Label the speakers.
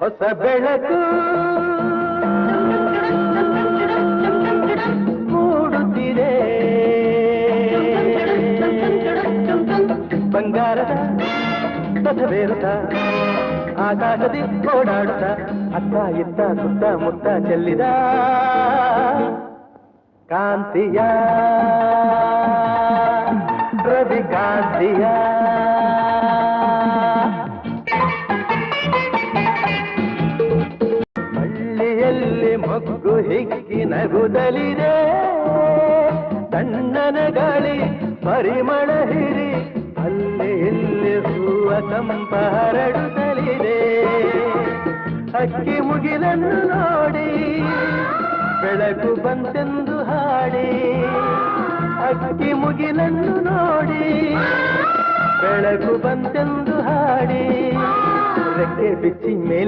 Speaker 1: ಹೊಸ ಬೆಳಕು ಮೂಡುತ್ತಿದೆ ಬಂಗಾರದ ಪಥವೇರುತ್ತ ಆಕಾಶದಿ ಓಡಾಡುತ್ತ ಅತ್ತ ಇತ್ತ ಸುತ್ತ ಮುತ್ತ ಚೆಲ್ಲಿದ ಕಾಂತಿಯ ರವಿ ಕಾಂತಿಯ ಹಳ್ಳಿಯಲ್ಲಿ ಮೊಗ್ಗು ಹಿಕ್ಕಿ ನಗುದಲಿದೆ. ತಣ್ಣನ ಗಾಳಿ ಪರಿಮಳ ಹಿರಿ ಅಲ್ಲಿ ಇಲ್ಲಿ ಹೂವ ತಂಪ ಹರಡುತ್ತಲಿದೆ. ಅಕ್ಕಿ ಮುಗಿಲನ್ನು ನೋಡಿ ಬೆಳಕು ಬಂತೆಂದು ಹಾಡಿ. ಅಕ್ಕಿ ಮುಗಿಲನ್ನು ನೋಡಿ ಬೆಳಕು ಬಂತೆಂದು ಹಾಡಿ. ರೆಕ್ಕೆ ಬಿಚ್ಚಿ ಮೇಲೆ